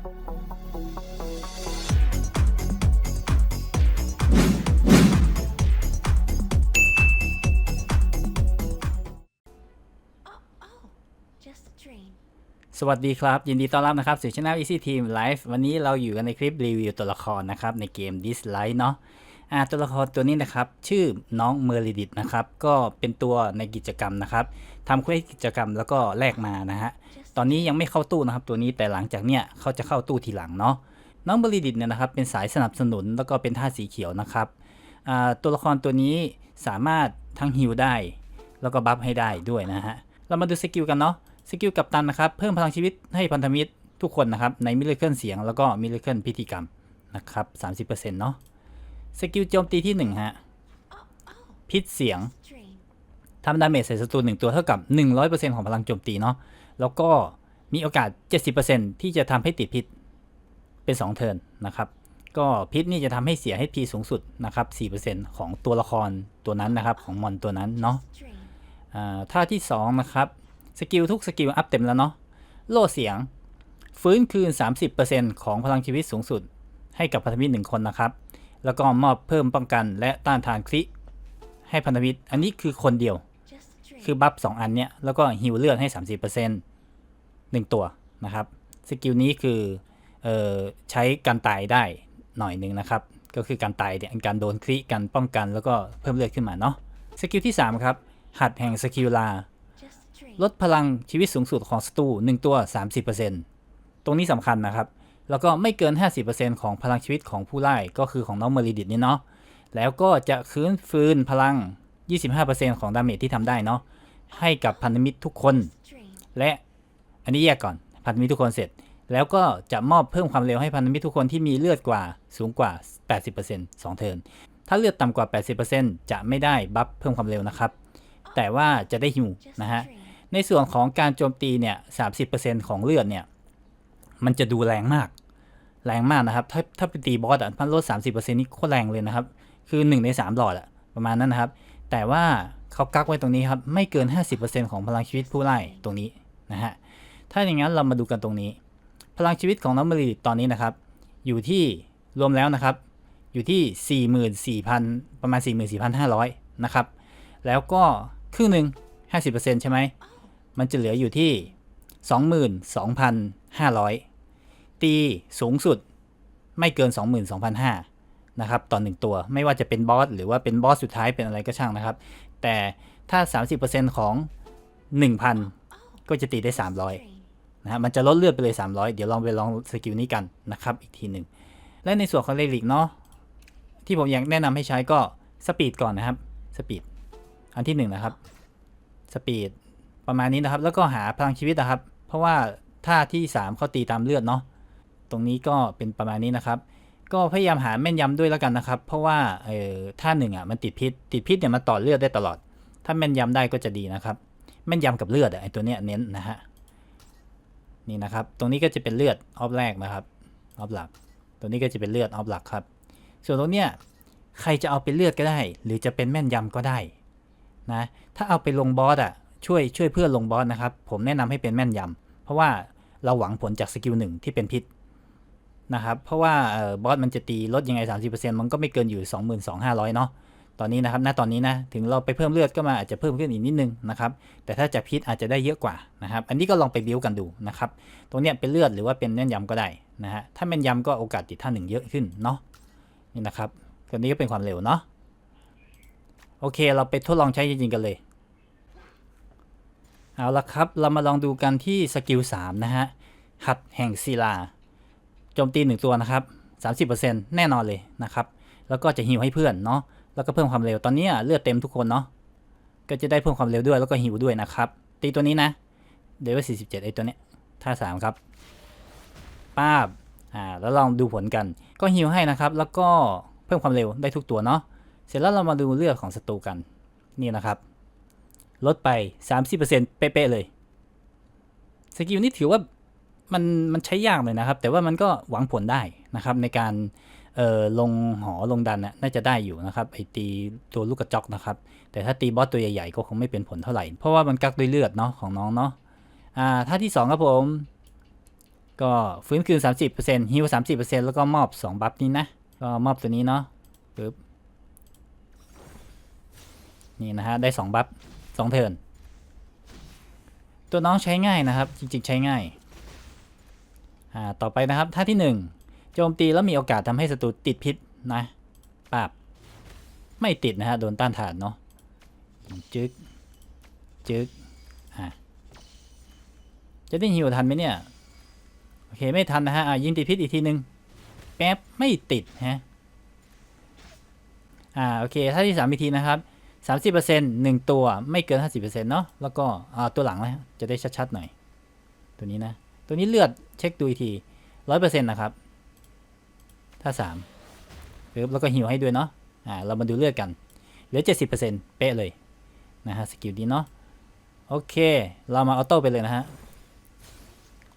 Just a dream. สวัสดีครับ ยินดีต้อนรับนะครับสู่ช่อง Easy Team Live วันนี้เราอยู่กันในคลิปรีวิวตัวละครนะครับ ในเกม Dislight เนาะอ่าตัวละครตัวนี้นะครับ ชื่อน้องเมอริดิตนะครับ ก็เป็นตัวในกิจกรรมนะครับทำเควสกิจกรรมแล้วก็แลกมานะฮะต อนนี้ยังไม่เข้าตู้นะครับตัวนี้แต่หลังจากเนี้ยเขาจะเข้าตู้ทีหลังเนาะน้องเมอริดิตเนี่ยนะครับเป็นสายสนับสนุนแล้วก็เป็นท่าสีเขียวนะครับตัวละครตัวนี้สามารถทั้งฮิลได้ แล้วก็บัฟให้ได้ด้วยนะฮะเรามาดูสกิลกันเนาะสกิลกัปตันนะครับเพิ่มพลังชีวิตให้พันธมิตรทุกคนนะครับในมิเลเคิลเสียงแล้วก็มิเลเคิลพิธีกรรมนะครับ30%เนาะสกิลโจมตีที่1ฮะพิษเสียงทำดาเมจใส่ศัตรู1ตัวเท่ากับ 100%ของพลังโจมตีเนาะ แล้วก็มีโอกาส 70%ที่จะทำให้ติดพิษเป็น 2 เทิร์นนะครับ ก็พิษนี่จะทำให้เสีย HP สูงสุดนะครับ 4%ของตัวละครตัวนั้นนะครับ ของมอนตัวนั้นเนาะอ่าท่าที่ 2 นะครับ สกิลทุกสกิลอัพเต็มแล้วเนาะโล่เสียง ฟื้นคืน 30%ของพลังชีวิตสูงสุด ให้กับพันธมิตรหนึ่งคนนะครับ แล้วก็มอบเพิ่มป้องกันและต้านทานคริให้พันธมิตร อันนี้คือคนเดียว คือบัฟ2อันเนี้ยแล้วก็ฮิวเลือดให้ 30% หนึ่งตัวนะครับสกิลนี้คือเออใช้การตายได้หน่อยหนึ่งนะครับ ก็คือการตายเนี่ยการโดนคริการป้องกันแล้วก็เพิ่มเลือดขึ้นมาเนาะสกิลที่ 3 ครับ หัดแห่งสกิลลา ลดพลังชีวิตสูงสุดของศัตรู1ตัว 30%ตรงนี้สำคัญนะครับ แล้วก็ไม่เกิน 50%ของพลังชีวิตของผู้ไล่ก็คือของน้องเมริดิตนี่เนาะแล้วก็จะคืนฟื้นพลัง 25%ของดาเมจที่ทำได้เนาะให้กับพันธมิตรทุกคน และ อันนี้แยกก่อนพันธมิตรทุกคนเสร็จ แล้วก็จะมอบเพิ่มความเร็วให้พันธมิตรทุกคนที่มีเลือดกว่าสูงกว่า 80% 2 เทิร์นถ้าเลือดต่ำกว่า 80%จะไม่ได้บัฟเพิ่มความเร็วนะครับ แต่ว่าจะได้ฮิวนะฮะในส่วนของการโจมตีเนี่ย30%ของเลือดเนี่ยมันจะดูแรงมาก แรงมากนะครับ ถ้าถ้าไปตีบอสอะพันลด 30%นี่โคตรแรงเลยนะครับ คือ 1 ใน 3 หลอดอะประมาณนั้นนะครับ แต่ว่าเขากักไว้ตรงนี้ครับ ไม่เกิน 50%ของพลังชีวิตผู้ไล่ตรงนี้นะฮะ ถ้าอย่างนั้นเรามาดูกันตรงนี้ พลังชีวิตของน้องมริตตอนนี้นะครับ อยู่ที่รวมแล้วนะครับ อยู่ที่ 44,000 ประมาณ 44,500 นะครับ แล้วก็ครึ่งหนึ่ง50%ใช่ไหม มันจะเหลืออยู่ที่ 22,500 ตีสูงสุดไม่เกิน 22,500นะครับต่อ 1 ตัว ไม่ว่าจะเป็นบอสหรือว่าเป็นบอสสุดท้ายเป็นอะไรก็ช่างนะครับ แต่ถ้า 30%ของ 1,000 ก็จะตีได้ 300. นะฮะมันจะลดเลือดไปเลย 300 เดี๋ยวลองไปลองสกิลนี้กันนะครับอีกทีหนึ่ง และในส่วนของเลลิกเนาะที่ผมอยากแนะนำให้ใช้ก็สปีดก่อนนะครับสปีดอันที่หนึ่งนะครับสปีดประมาณนี้นะครับ แล้วก็หาพลังชีวิตนะครับ เพราะว่าท่าที่ 3 เขาตีตามเลือดเนาะตรงนี้ก็เป็นประมาณนี้นะครับ ก็พยายามหาแม่นยำด้วยแล้วกันนะครับ เพราะว่าเออท่าหนึ่งอะมันติดพิษ ติดพิษเนี่ยมันต่อเลือดได้ตลอด ถ้าแม่นยำได้ก็จะดีนะครับ แม่นยำกับเลือดอะไอตัวเนี้ยเน้นนะฮะ นี่นะครับ ตรงนี้ก็จะเป็นเลือดออฟแรกนะครับออฟหลัก ตัวนี้ก็จะเป็นเลือดออฟหลักครับ ส่วนตรงเนี้ยใครจะเอาเป็นเลือดก็ได้ หรือจะเป็นแม่นยำก็ได้นะถ้าเอาไปลงบอสอะช่วยช่วยเพื่อนลงบอสนะครับ ผมแนะนำให้เป็นแม่นยำเพราะว่าเราหวังผลจากสกิลหนึ่งที่เป็นพิษนะครับ เพราะว่าออบอสมันจะตีลดยังไง 30%มันก็ไม่เกินอยู่ 22,500 เนาะ ตอนนี้นะครับณตอนนี้นะถึงเราไปเพิ่มเลือดก็มาอาจจะเพิ่มขึ้นอีกนิดนึงนะครับแต่ถ้าจะพิษอาจจะได้เยอะกว่านะครับ อันนี้ก็ลองไปบิวกันดูนะครับ ตรงเนี้ยเป็นเลือดหรือว่าเป็นแม่นยำก็ได้นะฮะถ้าแม่นยำก็โอกาสติดท่าหนึ่งเยอะขึ้นเนาะนี่นะครับตัวนี้ก็เป็นความเร็วเนาะโอเค เราไปทดลองใช้จริงๆกันเลยเอาละครับ เรามาลองดูกันที่สกิล3นะฮะหัดแห่งศิลาโจมตีหนึ่งตัวนะครับ 30%แน่นอนเลยนะครับ แล้วก็จะฮิวให้เพื่อนเนาะ แล้วก็เพิ่มความเร็วตอนนี้เลือดเต็มทุกคนเนาะก็จะได้เพิ่มความเร็วด้วยแล้วก็ฮิวด้วยนะครับ ตีตัวนี้นะเดวิล47ไอตัวเนี้ยท่าสามครับป้าบอ่าแล้วลองดูผลกัน ก็ฮิวให้นะครับ แล้วก็เพิ่มความเร็วได้ทุกตัวเนาะเสร็จแล้วเรามาดูเลือดของศัตรูกันนี่นะครับ ลดไป 30%เป๊ะๆเลยสกิลนี้ถือว่ามันมันใช้ยากเลยนะครับ แต่ว่ามันก็หวังผลได้นะครับในการ เอ่อลงหอลงดันน่ะน่าจะได้อยู่นะครับไอตีตัวลูกกระจอกนะครับ แต่ถ้าตีบอสตัวใหญ่ๆก็คงไม่เป็นผลเท่าไหร่ เพราะว่ามันกักด้วยเลือดเนาะของน้องเนาะอ่าท่าที่สองครับผม ก็ฟื้นคืน 30%ฮิว30%แล้วก็มอบ 2 บัฟนี้นะ ก็มอบตัวนี้เนาะปึ๊บนี่นะฮะ ได้ 2 บัฟ2เทิร์นตัวน้องใช้ง่ายนะครับ จริงๆใช้ง่ายอ่าต่อไปนะครับท่าที่ 1 โจมตีแล้วมีโอกาสทำให้ศัตรูติดพิษนะปาบไม่ติดนะฮะ โดนต้านทานเนาะจึกจึกอะจะได้ฮิวทันไหมเนี่ย โอเค ไม่ทันนะฮะ อะ ยิงติดพิษอีกทีนึงแป๊บไม่ติดฮะ อ่า โอเคท่าที่สามอีกทีนะครับสามสิบเปอร์เซ็นต์หนึ่งตัวไม่เกินห้าสิบเปอร์เซ็นต์เนาะ แล้วก็อ่าตัวหลังนะจะได้ชัดๆหน่อย ตัวนี้นะ ตัวนี้เลือดเช็คดูอีกทีร้อยเปอร์เซ็นต์นะครับ ถ้าสามปึ๊บแล้วก็ฮิวให้ด้วยเนาะอ่าเรามาดูเลือดกันเหลือเจ็ดสิบเปอร์เซ็นต์เป๊ะเลยนะฮะสกิลนี้เนาะโอเค เรามาออโต้ไปเลยนะฮะ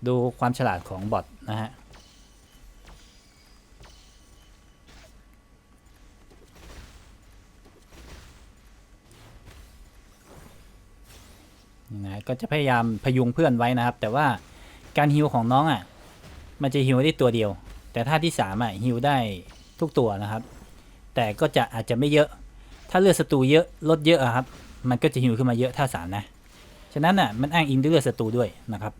ดูความฉลาดของบอทนะฮะ นะก็จะพยายามพยุงเพื่อนไว้นะครับ แต่ว่าการฮิวของน้องอะ มันจะฮิวได้ตัวเดียว แต่ถ้าที่สามอะฮิวได้ทุกตัวนะครับ แต่ก็จะอาจจะไม่เยอะ ถ้าเลือดศัตรูเยอะลดเยอะอะครับ มันก็จะฮิวขึ้นมาเยอะถ้าสามนะฉะนั้นอะมันอ้างอิงด้วยเลือดศัตรูด้วยนะครับ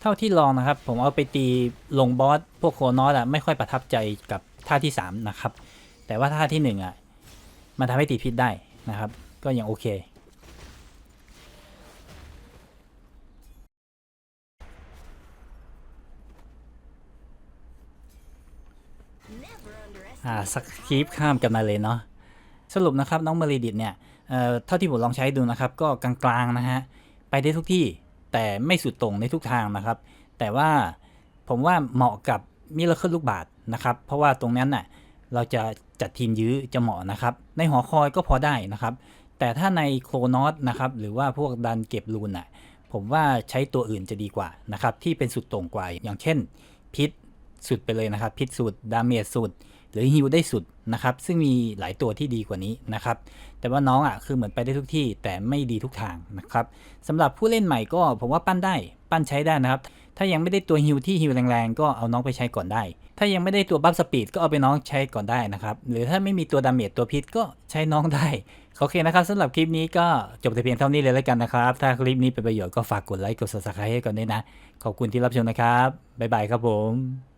เท่าที่ลองนะครับ ผมเอาไปตีลงบอสพวกโคนอสอะไม่ค่อยประทับใจกับท่าที่ 3 นะครับ แต่ว่าท่าที่1อะ มันทำให้ตีพิษได้นะครับ ก็ยังโอเค อ่าสคีปข้ามกันมาเลยเนาะสรุปนะครับน้องมารีดิตเนี่ยเอ่อเท่าที่ผมลองใช้ดูนะครับ ก็กลางๆนะฮะไปได้ทุกที่แต่ไม่สุดตรงในทุกทางนะครับ แต่ว่าผมว่าเหมาะกับมิราเคิลลูกบาทนะครับ เพราะว่าตรงนั้นน่ะ เราจะจัดทีมยื้อจะเหมาะนะครับ ในหอคอยก็พอได้นะครับ แต่ถ้าในโครนอสนะครับ หรือว่าพวกดันเก็บรูนน่ะ ผมว่าใช้ตัวอื่นจะดีกว่านะครับ ที่เป็นสุดตรงกว่า อย่างเช่น พิษสุดไปเลยนะครับ พิษสุด ดาเมจสุด หรือฮิวได้สุดนะครับ ซึ่งมีหลายตัวที่ดีกว่านี้นะครับ แต่ว่าน้องอะคือเหมือนไปได้ทุกที่แต่ไม่ดีทุกทางนะครับสำหรับผู้เล่นใหม่ก็ผมว่าปั้นได้ ปั้นใช้ได้นะครับ ถ้ายังไม่ได้ตัวฮิวที่ฮิวแรงๆ ก็เอาน้องไปใช้ก่อนได้ ถ้ายังไม่ได้ตัวบัฟสปีดก็เอาไปน้องใช้ก่อนได้นะครับ หรือถ้าไม่มีตัวดาเมจตัวพิษก็ใช้น้องได้โอเคนะครับสำหรับคลิปนี้ก็จบแต่เพียงเท่านี้เลยแล้วกันนะครับ ถ้าคลิปนี้เป็นประโยชน์ก็ฝากกดไลค์กด subscribe ให้ก่อนด้วยนะ ขอบคุณที่รับชมนะครับ บ๊ายบายครับผม